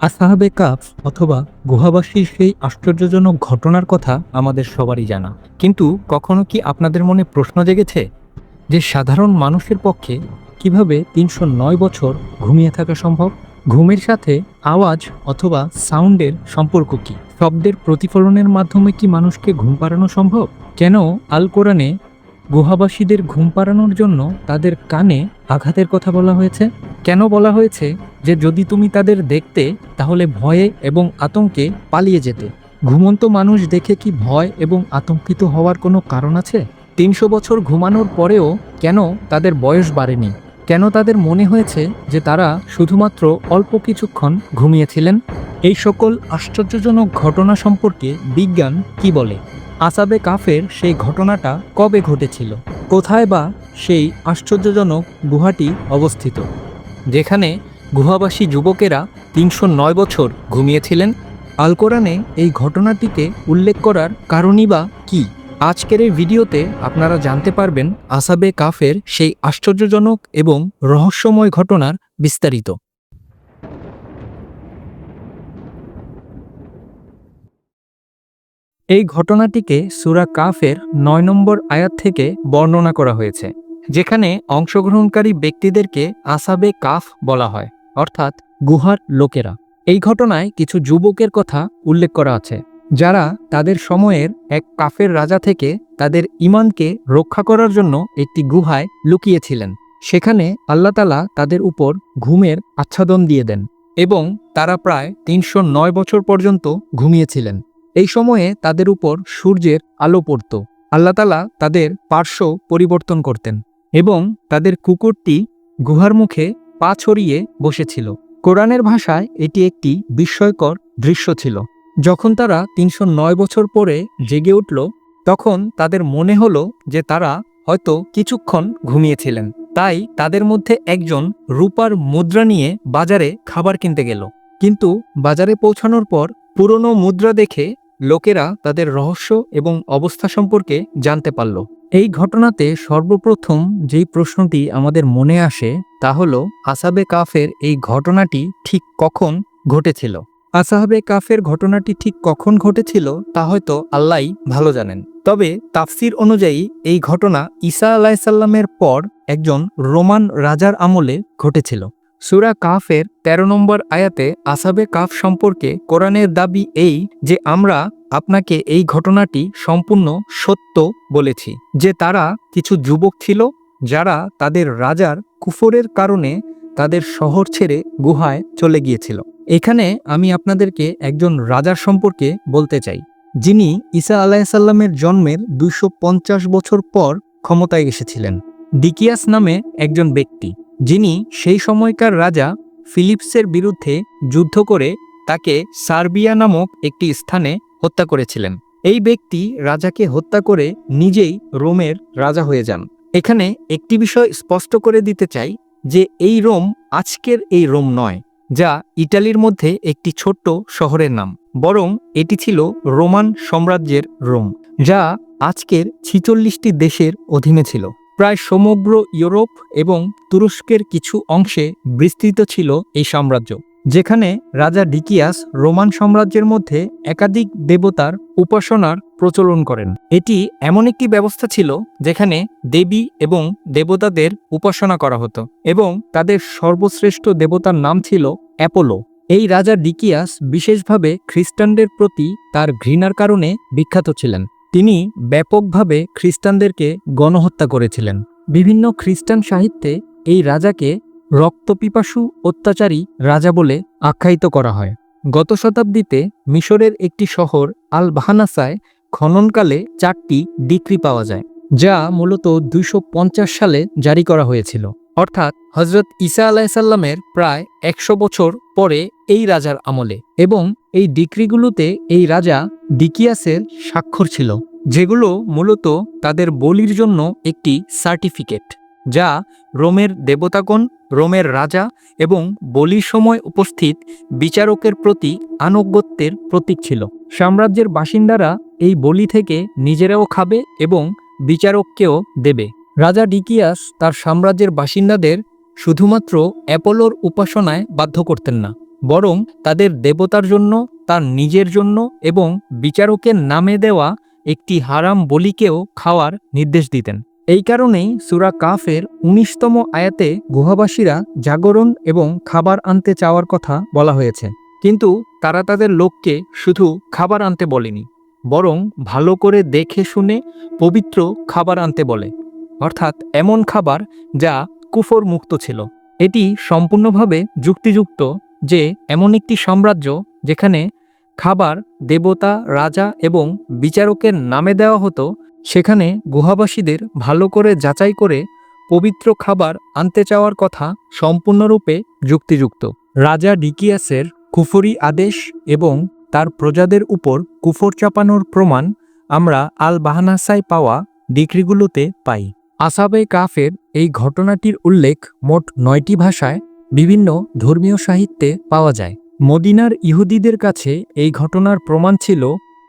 আসাহাবে calf অথবা গুহাবাসীর সেই আশ্চর্যজনক ঘটনার কথা আমাদের সবারই জানা। কিন্তু কখনো কি আপনাদের মনে প্রশ্ন জেগেছে যে সাধারণ মানুষের পক্ষে কীভাবে তিনশো নয় বছর ঘুমিয়ে থাকা সম্ভব? ঘুমের সাথে আওয়াজ অথবা সাউন্ডের সম্পর্ক কি? শব্দের প্রতিফলনের মাধ্যমে কি মানুষকে ঘুম পাড়ানো সম্ভব? কেন আল কোরআনে গুহাবাসীদের ঘুম পাড়ানোর জন্য তাদের কানে আঘাতের কথা বলা হয়েছে। কেন বলা হয়েছে যে যদি তুমি তাদের দেখতে, তাহলে ভয়ে এবং আতঙ্কে পালিয়ে যেতে। ঘুমন্ত মানুষ দেখে কি ভয় এবং আতঙ্কিত হওয়ার কোনো কারণ আছে? তিনশো বছর ঘুমানোর পরেও কেন তাদের বয়স বাড়েনি? কেন তাদের মনে হয়েছে যে তারা শুধুমাত্র অল্প কিছুক্ষণ ঘুমিয়েছিলেন? এই সকল আশ্চর্যজনক ঘটনা সম্পর্কে বিজ্ঞান কি বলে? আসাবে কাফের সেই ঘটনাটা কবে ঘটেছিল? কোথায় বা সেই আশ্চর্যজনক গুহাটি অবস্থিত? যেখানে গুহাবাসী যুবকেরা তিনশো নয় বছর ঘুমিয়েছিলেন। আল কোরআনে এই ঘটনাটিকে উল্লেখ করার কারণই বা কী? আজকের এই ভিডিওতে আপনারা জানতে পারবেন আসাবে কাফের সেই আশ্চর্যজনক এবং রহস্যময় ঘটনার বিস্তারিত। এই ঘটনাটিকে সুরা কাফের নয় নম্বর আয়াত থেকে বর্ণনা করা হয়েছে, যেখানে অংশগ্রহণকারী ব্যক্তিদেরকে আসাবে কাফ বলা হয়, অর্থাৎ গুহার লোকেরা। এই ঘটনায় কিছু যুবকের কথা উল্লেখ করা আছে, যারা তাদের সময়ের এক কাফের রাজা থেকে তাদের ইমানকে রক্ষা করার জন্য একটি গুহায় লুকিয়েছিলেন। সেখানে আল্লাতালা তাদের উপর ঘুমের আচ্ছাদন দিয়ে দেন এবং তারা প্রায় তিনশো নয় বছর পর্যন্ত ঘুমিয়েছিলেন। এই সময়ে তাদের উপর সূর্যের আলো পড়ত। আল্লাহতালা তাদের পার্শ্ব পরিবর্তন করতেন এবং তাদের কুকুরটি গুহার মুখে পা ছড়িয়ে বসেছিল। কোরআনের ভাষায় এটি একটি বিস্ময়কর দৃশ্য ছিল। যখন তারা তিনশো নয় বছর পরে জেগে উঠল, তখন তাদের মনে হলো যে তারা হয়তো কিছুক্ষণ ঘুমিয়েছিলেন। তাই তাদের মধ্যে একজন রূপার মুদ্রা নিয়ে বাজারে খাবার কিনতে গেল। কিন্তু বাজারে পৌঁছানোর পর পুরনো মুদ্রা দেখে লোকেরা তাদের রহস্য এবং অবস্থা সম্পর্কে জানতে পারল। এই ঘটনাতে সর্বপ্রথম যেই প্রশ্নটি আমাদের মনে আসে, তা হল, আসাবে কাফের এই ঘটনাটি ঠিক কখন ঘটেছিল? আসাহাবে কাফের ঘটনাটি ঠিক কখন ঘটেছিল, তা হয়তো আল্লাহ ভালো জানেন। তবে তাফসির অনুযায়ী, এই ঘটনা ঈসা আলাহিসাল্লামের পর একজন রোমান রাজার আমলে ঘটেছিল। সুরা কাফের ১৩ নম্বর আয়াতে আসাবে কাফ সম্পর্কে কোরআনের দাবি এই যে আমরা আপনাকে এই ঘটনাটি সম্পূর্ণ সত্য বলেছি, যে তারা কিছু যুবক ছিল যারা তাদের রাজার কুফরের কারণে তাদের শহর ছেড়ে গুহায় চলে গিয়েছিল। এখানে আমি আপনাদেরকে একজন রাজার সম্পর্কে বলতে চাই, যিনি ঈসা আলাহিসাল্লামের জন্মের দুইশো পঞ্চাশ বছর পর ক্ষমতায় এসেছিলেন। ডিকিয়াস নামে একজন ব্যক্তি। যিনি সেই সময়কার রাজা ফিলিপসের বিরুদ্ধে যুদ্ধ করে তাকে সার্বিয়া নামক একটি স্থানে হত্যা করেছিলেন। এই ব্যক্তি রাজাকে হত্যা করে নিজেই রোমের রাজা হয়ে যান। এখানে একটি বিষয় স্পষ্ট করে দিতে চাই যে এই রোম আজকের এই রোম নয়, যা ইটালির মধ্যে একটি ছোট্ট শহরের নাম। বরং এটি ছিল রোমান সাম্রাজ্যের রোম, যা আজকের ছিচল্লিশটি দেশের অধীনে ছিল। প্রায় সমগ্র ইউরোপ এবং তুরস্কের কিছু অংশে বিস্তৃত ছিল এই সাম্রাজ্য, যেখানে রাজা ডিকিয়াস রোমান সাম্রাজ্যের মধ্যে একাধিক দেবতার উপাসনার প্রচলন করেন। এটি এমন একটি ব্যবস্থা ছিল যেখানে দেবী এবং দেবতাদের উপাসনা করা হতো এবং তাদের সর্বশ্রেষ্ঠ দেবতার নাম ছিল অ্যাপোলো। এই রাজা ডিকিয়াস বিশেষভাবে খ্রিস্টানদের প্রতি তার ঘৃণার কারণে বিখ্যাত ছিলেন। তিনি ব্যাপকভাবে খ্রিস্টানদেরকে গণহত্যা করেছিলেন। বিভিন্ন খ্রিস্টান সাহিত্যে এই রাজাকে রক্তপিপাসু অত্যাচারী রাজা বলে আখ্যায়িত করা হয়। গত শতাব্দীতে মিশরের একটি শহর আল বাহানাসায় খননকালে চারটি ডিক্রি পাওয়া যায়, যা মূলত দুইশো পঞ্চাশ সালে জারি করা হয়েছিল। অর্থাৎ হজরত ঈসা আলাহিসাল্লামের প্রায় একশো বছর পরে এই রাজার আমলে এবং এই ডিক্রিগুলোতে এই রাজা ডিকিয়াসের স্বাক্ষর ছিল, যেগুলো মূলত তাদের বলির জন্য একটি সার্টিফিকেট, যা রোমের দেবতাগণ, রোমের রাজা এবং বলির সময় উপস্থিত বিচারকের প্রতি আনুগত্যের প্রতীক ছিল। সাম্রাজ্যের বাসিন্দারা এই বলি থেকে নিজেরাও খাবে এবং বিচারককেও দেবে। রাজা ডিকিয়াস তার সাম্রাজ্যের বাসিন্দাদের শুধুমাত্র অ্যাপোলোর উপাসনায় বাধ্য করতেন না, বরং তাদের দেবতার জন্য, তার নিজের জন্য এবং বিচারকের নামে দেওয়া একটি হারাম বলিকেও খাওয়ার নির্দেশ দিতেন। এই কারণেই সুরা কাফের উনিশতম আয়াতে গুহাবাসীরা জাগরণ এবং খাবার আনতে চাওয়ার কথা বলা হয়েছে। কিন্তু তারা তাদের লোককে শুধু খাবার আনতে বলেনি, বরং ভালো করে দেখে শুনে পবিত্র খাবার আনতে বলে। অর্থাৎ এমন খাবার যা কুফর মুক্ত ছিল। এটি সম্পূর্ণভাবে যুক্তিযুক্ত যে এমন একটি সাম্রাজ্য যেখানে খাবার, দেবতা, রাজা এবং বিচারকের নামে দেওয়া হতো, সেখানে গুহাবাসীদের ভালো করে যাচাই করে পবিত্র খাবার আনতে চাওয়ার কথা সম্পূর্ণরূপে যুক্তিযুক্ত। রাজা ডিকিয়াসের কুফরি আদেশ এবং তার প্রজাদের উপর কুফর চাপানোর প্রমাণ আমরা আল বাহানাসায় পাওয়া ডিগ্রিগুলোতে পাই। আসাবে কাফের এই ঘটনাটির উল্লেখ মোট নয়টি ভাষায় বিভিন্ন ধর্মীয় সাহিত্যে পাওয়া যায়। মদিনার ইহুদিদের কাছে এই ঘটনার প্রমাণ ছিল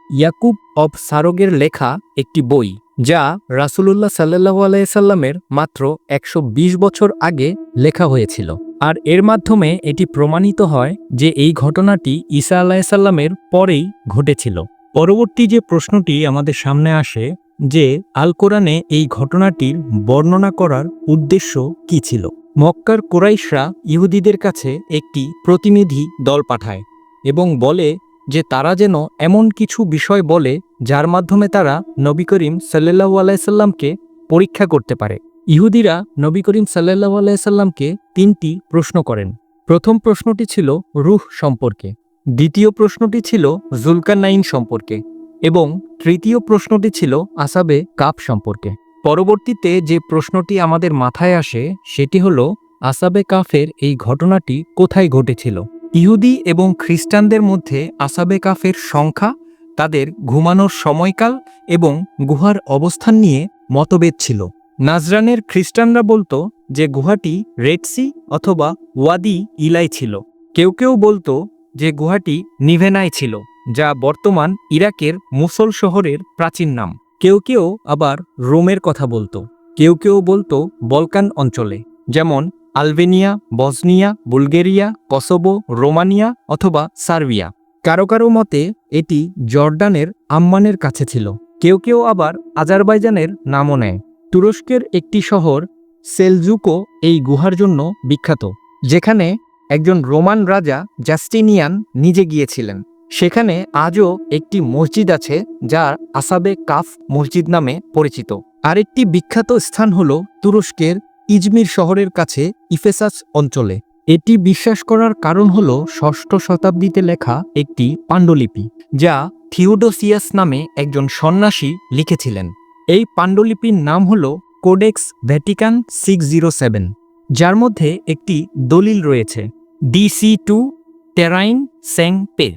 ইয়াকুব অব সারগের লেখা একটি বই, যা রাসুলুল্লাহ সাল্লাহ আলাইসাল্লামের মাত্র একশো বিশ বছর আগে লেখা হয়েছিল। আর এর মাধ্যমে এটি প্রমাণিত হয় যে এই ঘটনাটি ঈসা আলাহিসাল্লামের পরেই ঘটেছিল। পরবর্তী যে প্রশ্নটি আমাদের সামনে আসে যে আল কোরআনে এই ঘটনাটির বর্ণনা করার উদ্দেশ্য কি ছিল? মক্কার কোরাইশরা ইহুদিদের কাছে একটি প্রতিনিধি দল পাঠায় এবং বলে যে তারা যেন এমন কিছু বিষয় বলে যার মাধ্যমে তারা নবী করিম সাল্লাহু আলাইসাল্লামকে পরীক্ষা করতে পারে। ইহুদিরা নবী করিম সাল্লাহু আলাইসাল্লামকে তিনটি প্রশ্ন করেন। প্রথম প্রশ্নটি ছিল রুহ সম্পর্কে। দ্বিতীয় প্রশ্নটি ছিল জুলকানাইন সম্পর্কে। এবং তৃতীয় প্রশ্নটি ছিল আসাবে কাপ সম্পর্কে। পরবর্তীতে যে প্রশ্নটি আমাদের মাথায় আসে, সেটি হল, আসাবে কাফের এই ঘটনাটি কোথায় ঘটেছিল? ইহুদি এবং খ্রিস্টানদের মধ্যে আসাবে কাফের সংখ্যা, তাদের ঘুমানোর সময়কাল এবং গুহার অবস্থান নিয়ে মতভেদ ছিল। নাজরানের খ্রিস্টানরা বলতো যে গুহাটি রেডসি অথবা ওয়াদি ইলাই ছিল। কেউ কেউ বলতো যে গুহাটি নিভেনায় ছিল। যা বর্তমান ইরাকের মুসল শহরের প্রাচীন নাম। কেউ কেউ আবার রোমের কথা বলতো। কেউ কেউ বলতো বলকান অঞ্চলে। যেমন Albania, Bosnia, Bulgaria Kosovo Romania অথবা সার্বিয়া। কারও কারও মতে এটি জর্ডানের আম্মানের কাছে ছিল। কেউ কেউ আবার আজারবাইজানের নামও নেয়। তুরস্কের একটি শহর সেলজুকো এই গুহার জন্য বিখ্যাত, যেখানে একজন রোমান রাজা জাস্টিনিয়ান নিজে গিয়েছিলেন। সেখানে আজও একটি মসজিদ আছে যা আসাবে কাফ মসজিদ নামে পরিচিত। আরেকটি বিখ্যাত স্থান হল তুরস্কের ইজমির শহরের কাছে ইফেসাস অঞ্চলে। এটি বিশ্বাস করার কারণ হল ষষ্ঠ শতাব্দীতে লেখা একটি পাণ্ডুলিপি, যা থিওডোসিয়াস নামে একজন সন্ন্যাসী লিখেছিলেন। এই পাণ্ডুলিপির নাম হল Codex Vatican six zero seven, যার মধ্যে একটি দলিল রয়েছে। ডিসি টু টেরাইন স্যাং পে।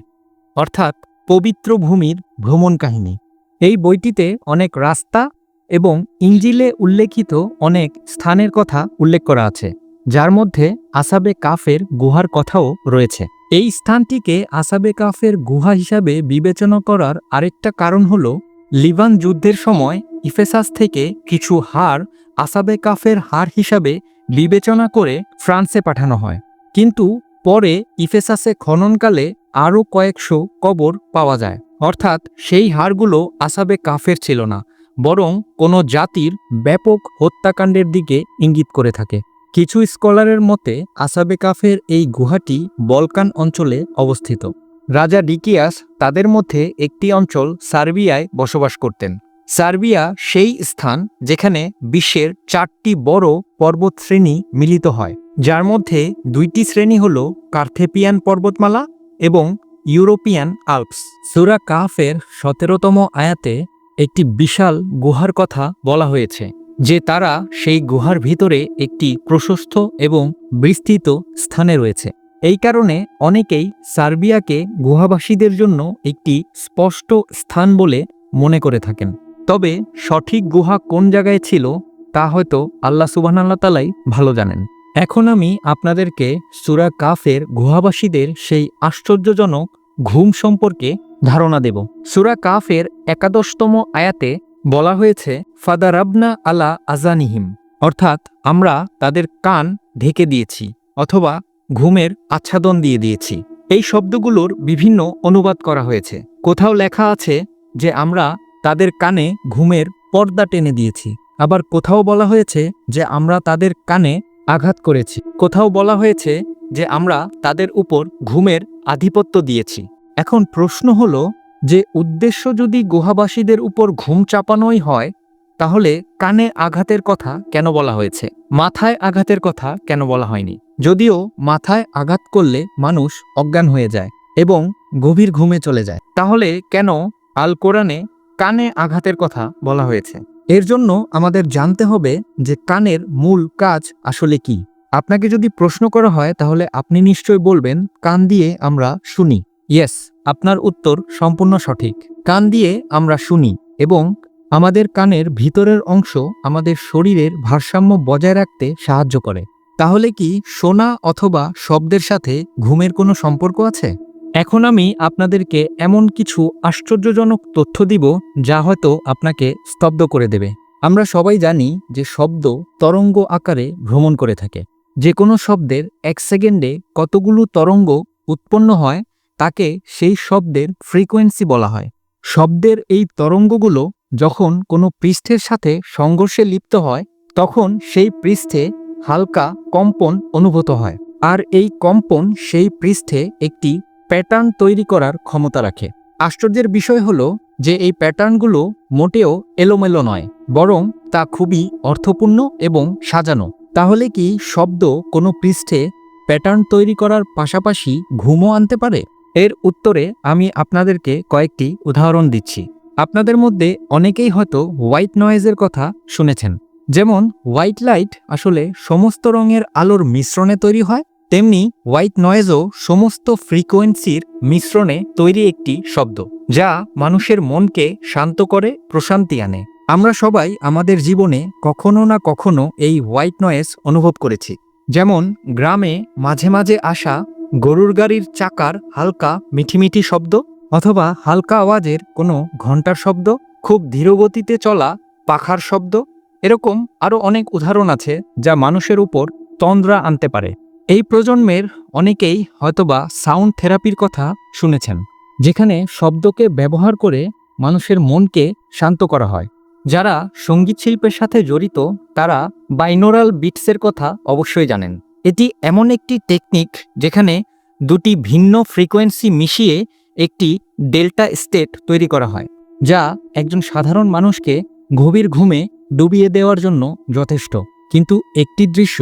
অর্থাৎ পবিত্র ভূমির ভ্রমণ কাহিনী। এই বইটিতে অনেক রাস্তা এবং ইঞ্জিলে উল্লেখিত অনেক স্থানের কথা উল্লেখ করা আছে, যার মধ্যে আসাবে কাফের গুহার কথাও রয়েছে। এই স্থানটিকে আসাবে কাফের গুহা হিসাবে বিবেচনা করার আরেকটা কারণ হল, লিবান যুদ্ধের সময় ইফেসাস থেকে কিছু হার আসাবে কাফের হার হিসাবে বিবেচনা করে ফ্রান্সে পাঠানো হয়। কিন্তু পরে ইফেসাসে খননকালে আরও কয়েকশো কবর পাওয়া যায়। অর্থাৎ সেই হাড়গুলো আসাবে কাফের ছিল না, বরং কোনো জাতির ব্যাপক হত্যাকাণ্ডের দিকে ইঙ্গিত করে থাকে। কিছু স্কলারের মতে, আসাবে কাফের এই গুহাটি বলকান অঞ্চলে অবস্থিত। রাজা ডিকিয়াস তাদের মধ্যে একটি অঞ্চল সার্বিয়ায় বসবাস করতেন। সার্বিয়া সেই স্থান যেখানে বিশ্বের চারটি বড় পর্বতশ্রেণী মিলিত হয়, যার মধ্যে দুইটি শ্রেণি হল কার্থেপিয়ান পর্বতমালা এবং ইউরোপিয়ান আল্পস। সুরা কাফের সতেরোতম আয়াতে একটি বিশাল গুহার কথা বলা হয়েছে, যে তারা সেই গুহার ভিতরে একটি প্রশস্ত এবং বিস্তৃত স্থানে রয়েছে। এই কারণে অনেকেই সার্বিয়াকে গুহাবাসীদের জন্য একটি স্পষ্ট স্থান বলে মনে করে থাকেন। তবে সঠিক গুহা কোন জায়গায় ছিল, তা হয়তো আল্লাহ সুবাহ তালাই ভালো জানেন। এখন আমি আপনাদেরকে সুরা কাফের গুহাবাসীদের সেই আশ্চর্যজনক ঘুম সম্পর্কে ধারণা দেব। সুরা কাফের একাদশতম আয়াতে বলা হয়েছে, ফাদারাবনা আলা আজানিহিম অর্থাৎ আমরা তাদের কান ঢেকে দিয়েছি অথবা ঘুমের আচ্ছাদন দিয়ে দিয়েছি। এই শব্দগুলোর বিভিন্ন অনুবাদ করা হয়েছে। কোথাও লেখা আছে যে আমরা তাদের কানে ঘুমের পর্দা টেনে দিয়েছি। আবার কোথাও বলা হয়েছে যে আমরা তাদের কানে আঘাত করেছি। কোথাও বলা হয়েছে যে আমরা তাদের উপর ঘুমের আধিপত্য দিয়েছি। এখন প্রশ্ন হলো যে উদ্দেশ্য যদি গুহাবাসীদের উপর ঘুম চাপানোই হয়, তাহলে কানে আঘাতের কথা কেন বলা হয়েছে? মাথায় আঘাতের কথা কেন বলা হয়নি? যদিও মাথায় আঘাত করলে মানুষ অজ্ঞান হয়ে যায় এবং গভীর ঘুমে চলে যায়। তাহলে কেন আল কোরআনে কানে আঘাতের কথা বলা হয়েছে? এর জন্য আমাদের জানতে হবে যে কানের মূল কাজ আসলে কি। আপনাকে যদি প্রশ্ন করা হয়, তাহলে আপনি নিশ্চয় বলবেন, কান দিয়ে আমরা শুনি। ইয়েস, আপনার উত্তর সম্পূর্ণ সঠিক। কান দিয়ে আমরা শুনি এবং আমাদের কানের ভিতরের অংশ আমাদের শরীরের ভারসাম্য বজায় রাখতে সাহায্য করে। তাহলে কি শোনা অথবা শব্দের সাথে ঘুমের কোনো সম্পর্ক আছে? এখন আমি আপনাদেরকে এমন কিছু আশ্চর্যজনক তথ্য দিব যা হয়তো আপনাকে স্তব্ধ করে দেবে। আমরা সবাই জানি যে শব্দ তরঙ্গ আকারে ভ্রমণ করে থাকে। যে কোনো শব্দের এক সেকেন্ডে কতগুলো তরঙ্গ উৎপন্ন হয়, তাকে সেই শব্দের ফ্রিকোয়েন্সি বলা হয়। শব্দের এই তরঙ্গগুলো যখন কোনো পৃষ্ঠের সাথে সংঘর্ষে লিপ্ত হয়, তখন সেই পৃষ্ঠে হালকা কম্পন অনুভূত হয়। আর এই কম্পন সেই পৃষ্ঠে একটি প্যাটার্ন তৈরি করার ক্ষমতা রাখে। আশ্চর্যের বিষয় হলো যে এই প্যাটার্নগুলো মোটেও এলোমেলো নয়, বরং তা খুবই অর্থপূর্ণ এবং সাজানো। তাহলে কি শব্দ কোনো পৃষ্ঠে প্যাটার্ন তৈরি করার পাশাপাশি ঘুমও আনতে পারে? এর উত্তরে আমি আপনাদেরকে কয়েকটি উদাহরণ দিচ্ছি। আপনাদের মধ্যে অনেকেই হয়তো হোয়াইট নয়েজের কথা শুনেছেন। যেমন, হোয়াইট লাইট আসলে সমস্ত রঙের আলোর মিশ্রণে তৈরি হয় তেমনি হোয়াইট নয়েজও সমস্ত ফ্রিকোয়েন্সির মিশ্রণে তৈরি একটি শব্দ, যা মানুষের মনকে শান্ত করে, প্রশান্তি আনে। আমরা সবাই আমাদের জীবনে কখনো না কখনো এই হোয়াইট নয়েজ অনুভব করেছি। যেমন গ্রামে মাঝে মাঝে আসা গরুর গাড়ির চাকার হালকা মিঠিমিঠি শব্দ, অথবা হালকা আওয়াজের কোনো ঘণ্টার শব্দ, খুব ধীরগতিতে চলা পাখার শব্দ। এরকম আরও অনেক উদাহরণ আছে যা মানুষের উপর তন্দ্রা আনতে পারে। এই প্রজন্মের অনেকেই হয়তোবা সাউন্ড থেরাপির কথা শুনেছেন, যেখানে শব্দকে ব্যবহার করে মানুষের মনকে শান্ত করা হয়। যারা সংগীত শিল্পের সাথে জড়িত, তারা বাইনোরাল বিটসের কথা অবশ্যই জানেন। এটি এমন একটি টেকনিক যেখানে দুটি ভিন্ন ফ্রিকোয়েন্সি মিশিয়ে একটি ডেল্টা স্টেট তৈরি করা হয়, যা একজন সাধারণ মানুষকে গভীর ঘুমে ডুবিয়ে দেওয়ার জন্য যথেষ্ট। কিন্তু একটি দৃশ্য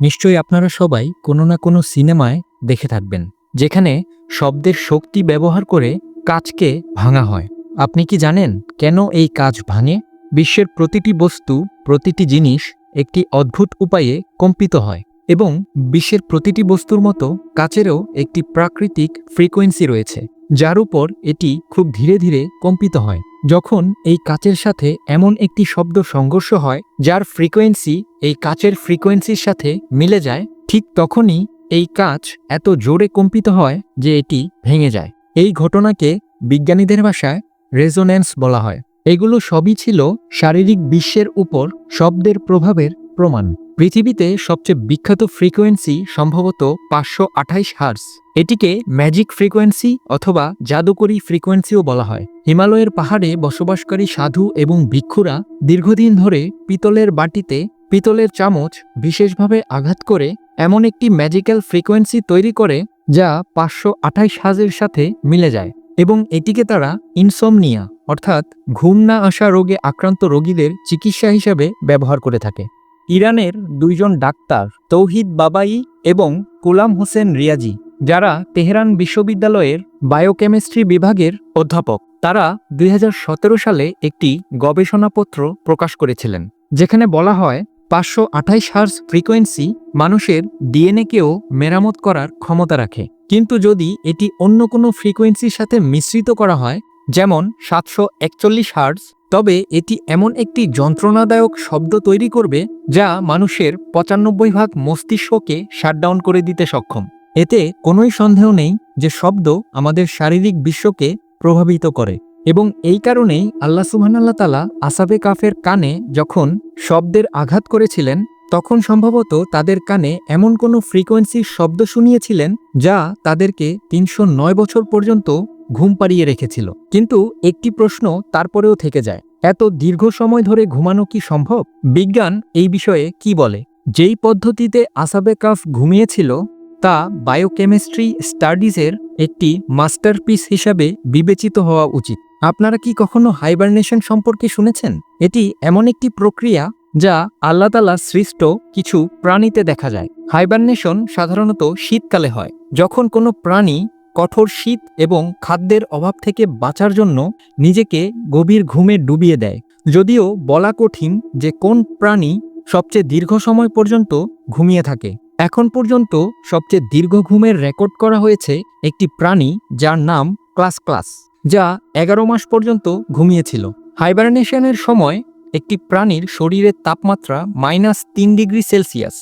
নিশ্চয়ই আপনারা সবাই কোনো না কোনো সিনেমায় দেখে থাকবেন, যেখানে শব্দের শক্তি ব্যবহার করে কাজকে ভাঙা হয়। আপনি কি জানেন কেন এই কাজ ভাঙে? বিশ্বের প্রতিটি বস্তু, প্রতিটি জিনিস একটি অদ্ভুত উপায়ে কম্পিত হয় এবং বিশ্বের প্রতিটি বস্তুর মতো কাচেরও একটি প্রাকৃতিক ফ্রিকোয়েন্সি রয়েছে। যার উপর এটি খুব ধীরে ধীরে কম্পিত হয়। যখন এই কাচের সাথে এমন একটি শব্দ সংঘর্ষ হয়, যার ফ্রিকোয়েন্সি এই কাচের ফ্রিকোয়েন্সির সাথে মিলে যায়, ঠিক তখনই এই কাচ এত জোরে কম্পিত হয় যে এটি ভেঙে যায়। এই ঘটনাকে বিজ্ঞানীদের ভাষায় রেজোন্যান্স বলা হয়। এগুলো সবই ছিল শারীরিক বিশ্বের উপর শব্দের প্রভাবের প্রমাণ। পৃথিবীতে সবচেয়ে বিখ্যাত ফ্রিকোয়েন্সি সম্ভবত পাঁচশো আঠাইশ হার্স এটিকে ম্যাজিক ফ্রিকোয়েন্সি অথবা জাদুকরী ফ্রিকোয়েন্সিও বলা হয়। হিমালয়ের পাহাড়ে বসবাসকারী সাধু এবং ভিক্ষুরা দীর্ঘদিন ধরে পিতলের বাটিতে, পিতলের চামচ বিশেষভাবে আঘাত করে এমন একটি ম্যাজিক্যাল ফ্রিকোয়েন্সি তৈরি করে যা পাঁচশো আঠাইশ হাজের সাথে মিলে যায় এবং এটিকে তারা ইনসোমনিয়া অর্থাৎ ঘুম না আসা রোগে আক্রান্ত রোগীদের চিকিৎসা হিসাবে ব্যবহার করে থাকে। ইরানের দুইজন ডাক্তার, তৌহিদ বাবাই এবং কুলাম হোসেন রিয়াজি, যারা তেহরান বিশ্ববিদ্যালয়ের বায়োকেমিস্ট্রি বিভাগের অধ্যাপক। তারা দুই হাজার সতেরো সালে একটি গবেষণাপত্র প্রকাশ করেছিলেন, যেখানে বলা হয় পাঁচশো আঠাইশ হার্স ফ্রিকোয়েন্সি মানুষের ডিএনএকেও মেরামত করার ক্ষমতা রাখে। কিন্তু যদি এটি অন্য কোনো ফ্রিকোয়েন্সির সাথে মিশ্রিত করা হয় যেমন সাতশো একচল্লিশ হার্স তবে এটি এমন একটি যন্ত্রণাদায়ক শব্দ তৈরি করবে যা মানুষের পঁচানব্বই ভাগ মস্তিষ্ককে শাটডাউন করে দিতে সক্ষম। এতে কোনোই সন্দেহ নেই যে শব্দ আমাদের শারীরিক বিশ্বকে প্রভাবিত করে। এবং এই কারণেই আল্লাহ সুবহানাল্লাহ তালা আসাবে কাফের কানে যখন শব্দের আঘাত করেছিলেন, তখন সম্ভবত তাদের কানে এমন কোনো ফ্রিকোয়েন্সির শব্দ শুনিয়েছিলেন যা তাদেরকে তিনশো নয় বছর পর্যন্ত ঘুম পাড়িয়ে রেখেছিল। কিন্তু একটি প্রশ্ন তারপরেও থেকে যায়। এত দীর্ঘ সময় ধরে ঘুমানো কি সম্ভব? বিজ্ঞান এই বিষয়ে কি বলে? যেই পদ্ধতিতে আসাবে কাফ ঘুমিয়েছিল, তা বায়োকেমিস্ট্রি স্টাডিজের একটি মাস্টারপিস হিসাবে বিবেচিত হওয়া উচিত। আপনারা কি কখনো হাইবারনেশন সম্পর্কে শুনেছেন? এটি এমন একটি প্রক্রিয়া যা আল্লাহতালা সৃষ্ট কিছু প্রাণীতে দেখা যায়। হাইবারনেশন সাধারণত শীতকালে হয়। যখন কোনো প্রাণী কঠোর শীত এবং খাদ্যের অভাব থেকে বাঁচার জন্য নিজেকে গভীর ঘুমে ডুবিয়ে দেয়। যদিও বলা কঠিন যে কোন প্রাণী সবচেয়ে দীর্ঘ সময় পর্যন্ত ঘুমিয়ে থাকে। এখন পর্যন্ত সবচেয়ে দীর্ঘ ঘুমের রেকর্ড করা হয়েছে একটি প্রাণী যার নাম ক্লাস ক্লাস, যা এগারো মাস পর্যন্ত ঘুমিয়েছিল। হাইবারনেশনের সময় একটি প্রাণীর শরীরের তাপমাত্রা মাইনাস তিন ডিগ্রি সেলসিয়াস,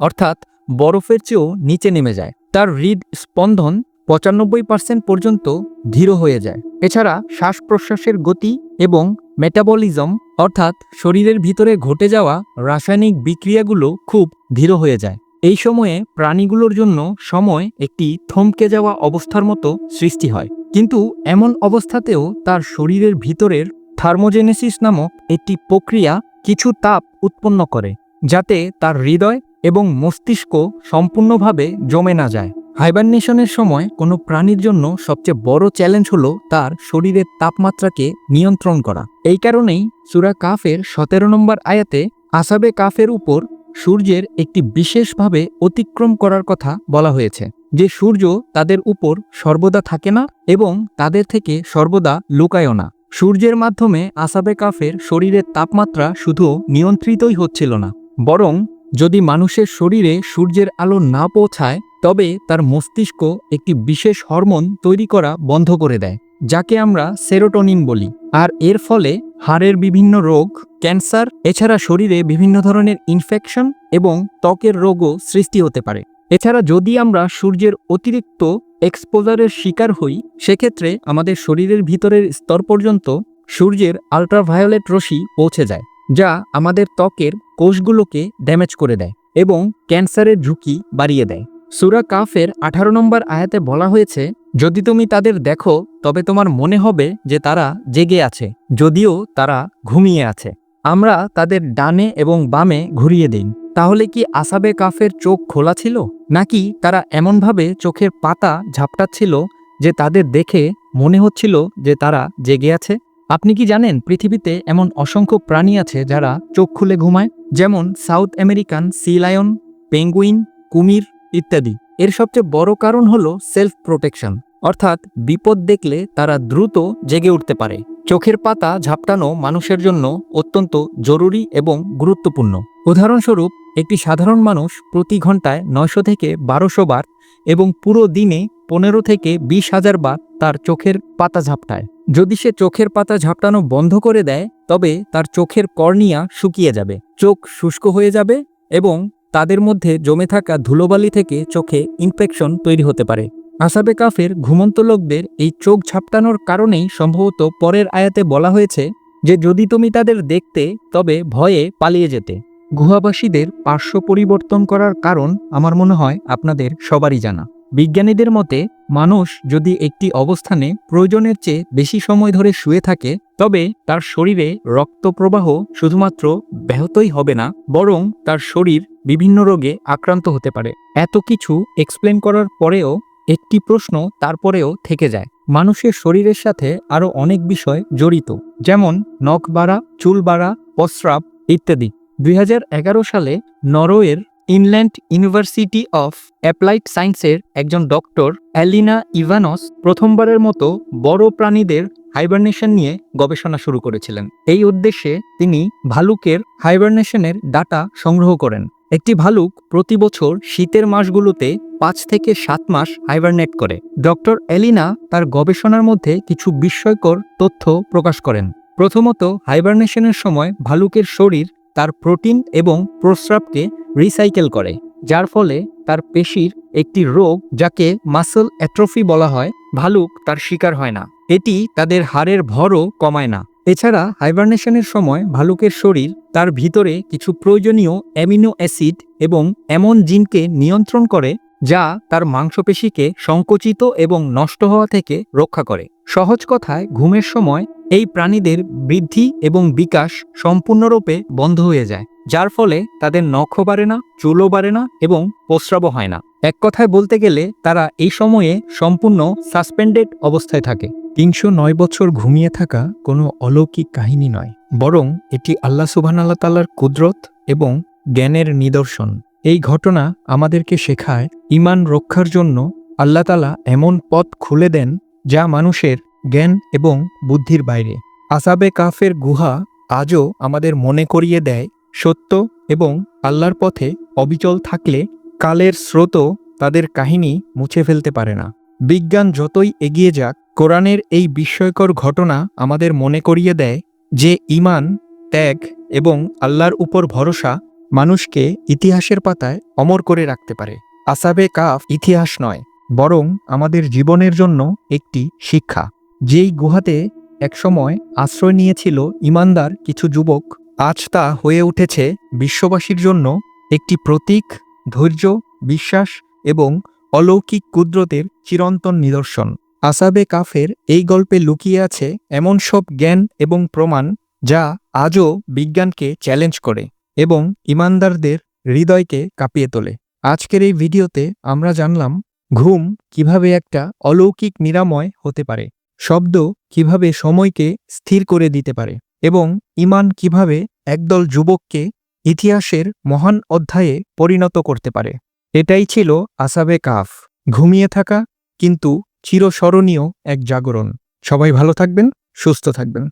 অর্থাৎ বরফের চেয়েও নিচে নেমে যায়। তার হৃদ স্পন্দন পঁচানব্বই পার্সেন্ট পর্যন্ত ধীর হয়ে যায়। এছাড়া শ্বাস প্রশ্বাসের গতি এবং মেটাবলিজম অর্থাৎ শরীরের ভিতরে ঘটে যাওয়া রাসায়নিক বিক্রিয়াগুলো খুব ধীর হয়ে যায়। এই সময়ে প্রাণীগুলোর জন্য সময় একটি থমকে যাওয়া অবস্থার মতো সৃষ্টি হয়। কিন্তু এমন অবস্থাতেও তার শরীরের ভিতরের থার্মোজেনেসিস নামক একটি প্রক্রিয়া কিছু তাপ উৎপন্ন করে, যাতে তার হৃদয় এবং মস্তিষ্ক সম্পূর্ণভাবে জমে না যায়। হাইবারনেশনের সময় কোনো প্রাণীর জন্য সবচেয়ে বড় চ্যালেঞ্জ হলো তার শরীরের তাপমাত্রাকে নিয়ন্ত্রণ করা। এই কারণেই সুরা কাফের সতেরো নম্বর আয়াতে আসাবে কাফের উপর সূর্যের একটি বিশেষভাবে অতিক্রম করার কথা বলা হয়েছে, যে সূর্য তাদের উপর সর্বদা থাকে না এবং তাদের থেকে সর্বদা লুকায়ও না। সূর্যের মাধ্যমে আসাবে কাফের শরীরের তাপমাত্রা শুধু নিয়ন্ত্রিতই হচ্ছিল না, বরং যদি মানুষের শরীরে সূর্যের আলো না পৌঁছায় তবে তার মস্তিষ্ক একটি বিশেষ হরমোন তৈরি করা বন্ধ করে দেয়, যাকে আমরা সেরোটোনিন বলি। আর এর ফলে হাড়ের বিভিন্ন রোগ, ক্যান্সার, এছাড়া শরীরে বিভিন্ন ধরনের ইনফেকশন এবং ত্বকের রোগও সৃষ্টি হতে পারে। এছাড়া যদি আমরা সূর্যের অতিরিক্ত এক্সপোজারের শিকার হই, সেক্ষেত্রে আমাদের শরীরের ভিতরের স্তর পর্যন্ত সূর্যের আলট্রাভায়োলেট রশ্মি পৌঁছে যায়, যা আমাদের ত্বকের কোষগুলোকে ড্যামেজ করে দেয় এবং ক্যান্সারের ঝুঁকি বাড়িয়ে দেয়। সুরা কাফের আঠারো নম্বর আয়াতে বলা হয়েছে, যদি তুমি তাদের দেখো, তবে তোমার মনে হবে যে তারা জেগে আছে, যদিও তারা ঘুমিয়ে আছে। আমরা তাদের ডানে এবং বামে ঘুরিয়ে দিই। তাহলে কি আসাবে কাফের চোখ খোলা ছিল? নাকি তারা এমনভাবে চোখের পাতা ঝাপটাচ্ছিল যে তাদের দেখে মনে হচ্ছিল যে তারা জেগে আছে? আপনি কি জানেন পৃথিবীতে এমন অসংখ্য প্রাণী আছে যারা চোখ খুলে ঘুমায়? যেমন South American sea lion, penguin, কুমির ইত্যাদি। এর সবচেয়ে বড় কারণ হলো সেলফ প্রোটেকশন অর্থাৎ বিপদ দেখলে তারা দ্রুত জেগে উঠতে পারে। চোখের পাতা ঝাপটানো মানুষের জন্য অত্যন্ত জরুরি এবং গুরুত্বপূর্ণ। উদাহরণস্বরূপ, একটি সাধারণ মানুষ প্রতি ঘন্টায় নয়শো থেকে বারোশো বার এবং পুরো দিনে পনেরো থেকে বিশ হাজার বার তার চোখের পাতা ঝাপটায়। যদি সে চোখের পাতা ঝাপটানো বন্ধ করে দেয়, তবে তার চোখের কর্নিয়া শুকিয়ে যাবে, চোখ শুষ্ক হয়ে যাবে এবং তাদের মধ্যে জমে থাকা ধুলোবালি থেকে চোখে ইনফেকশন তৈরি হতে পারে। আসাবে কাফের ঘুমন্ত লোকদের এই চোখ ঝাপটানোর কারণেই সম্ভবত পরের আয়াতে বলা হয়েছে যে, যদি তুমি তাদের দেখতে, তবে ভয়ে পালিয়ে যেতে। গুহাবাসীদের পার্শ্ব পরিবর্তন করার কারণ আমার মনে হয় আপনাদের সবারই জানা। বিজ্ঞানীদের মতে, মানুষ যদি একটি অবস্থানে প্রয়োজনের চেয়ে বেশি সময় ধরে শুয়ে থাকে, তবে তার শরীরে রক্ত প্রবাহ শুধুমাত্র ব্যাহতই হবে না, বরং তার শরীর বিভিন্ন রোগে আক্রান্ত হতে পারে। এত কিছু এক্সপ্লেন করার পরেও একটি প্রশ্ন তারপরেও থেকে যায়। মানুষের শরীরের সাথে আরও অনেক বিষয় জড়িত, যেমন নখ বাড়া, চুল বাড়া, প্রস্রাব ইত্যাদি। দুই হাজার এগারো সালে নরওয়ের ইনল্যান্ড ইউনিভার্সিটি অফ অ্যাপ্লাইড সায়েন্সের একজন ডক্টর অ্যালিনা ইভানস প্রথমবারের মতো বড় প্রাণীদের হাইবারনেশন নিয়ে গবেষণা শুরু করেছিলেন। এই উদ্দেশ্যে তিনি ভালুকের হাইবারনেশনের ডাটা সংগ্রহ করেন। একটি ভালুক প্রতি বছর শীতের মাসগুলোতে পাঁচ থেকে সাত মাস হাইবারনেট করে। ডক্টর এলিনা তার গবেষণার মধ্যে কিছু বিস্ময়কর তথ্য প্রকাশ করেন। প্রথমত হাইবারনেশনের সময় ভালুকের শরীর তার প্রোটিন এবং প্রস্রাবকে রিসাইকেল করে, যার ফলে তার পেশির একটি রোগ যাকে মাসল অ্যাট্রফি বলা হয়, ভালুক তার শিকার হয় না। এটি তাদের হাড়ের ভরও কমায় না। এছাড়া হাইবারনেশনের সময় ভালুকের শরীর, তার ভিতরে কিছু প্রয়োজনীয় অ্যামিনো অ্যাসিড এবং এমন জিনকে নিয়ন্ত্রণ করে যা তার মাংসপেশিকে সংকুচিত এবং নষ্ট হওয়া থেকে রক্ষা করে। সহজ কথায়, ঘুমের সময় এই প্রাণীদের বৃদ্ধি এবং বিকাশ সম্পূর্ণরূপে বন্ধ হয়ে যায়, যার ফলে তাদের নখও বাড়ে না, চুলও বাড়ে না এবং প্রস্রাবও হয় না। এক কথায় বলতে গেলে তারা এই সময়ে সম্পূর্ণ সাসপেন্ডেড অবস্থায় থাকে। তিনশো নয় বছর ঘুমিয়ে থাকা কোনো অলৌকিক কাহিনী নয়, বরং এটি আল্লাহ সুবহানাল্লাহ তাল্লার কুদরত এবং জ্ঞানের নিদর্শন। এই ঘটনা আমাদেরকে শেখায় ইমান রক্ষার জন্য আল্লাহ তালা এমন পথ খুলে দেন যা মানুষের জ্ঞান এবং বুদ্ধির বাইরে। আসাবে কাফের গুহা আজও আমাদের মনে করিয়ে দেয় সত্য এবং আল্লাহর পথে অবিচল থাকলে কালের স্রোতও তাদের কাহিনী মুছে ফেলতে পারে না। বিজ্ঞান যতই এগিয়ে যাক, কোরআনের এই বিস্ময়কর ঘটনা আমাদের মনে করিয়ে দেয় যে ইমান ত্যাগ এবং আল্লাহর উপর ভরসা মানুষকে ইতিহাসের পাতায় অমর করে রাখতে পারে। আসাবে কাফ ইতিহাস নয়, বরং আমাদের জীবনের জন্য একটি শিক্ষা। যেই গুহাতে একসময় আশ্রয় নিয়েছিল ইমানদার কিছু যুবক, আজ তা হয়ে উঠেছে বিশ্ববাসীর জন্য একটি প্রতীক ধৈর্য, বিশ্বাস এবং অলৌকিক কুদরতের চিরন্তন নিদর্শন। আসাবে কাফের এই গল্পে লুকিয়ে আছে এমন সব জ্ঞান এবং প্রমাণ যা আজও বিজ্ঞানকে চ্যালেঞ্জ করে এবং ইমানদারদের হৃদয়কে কাঁপিয়ে তোলে। আজকের এই ভিডিওতে আমরা জানলাম ঘুম কীভাবে একটা অলৌকিক নিরাময় হতে পারে, শব্দ কীভাবে সময়কে স্থির করে দিতে পারে এবং ইমান কীভাবে একদল যুবককে ইতিহাসের মহান অধ্যায়ে পরিণত করতে পারে। এটাই ছিল আসাবে কাফ। ঘুমিয়ে থাকা কিন্তু চিরস্মরণীয় এক জাগরণ। সবাই ভালো থাকবেন, সুস্থ থাকবেন।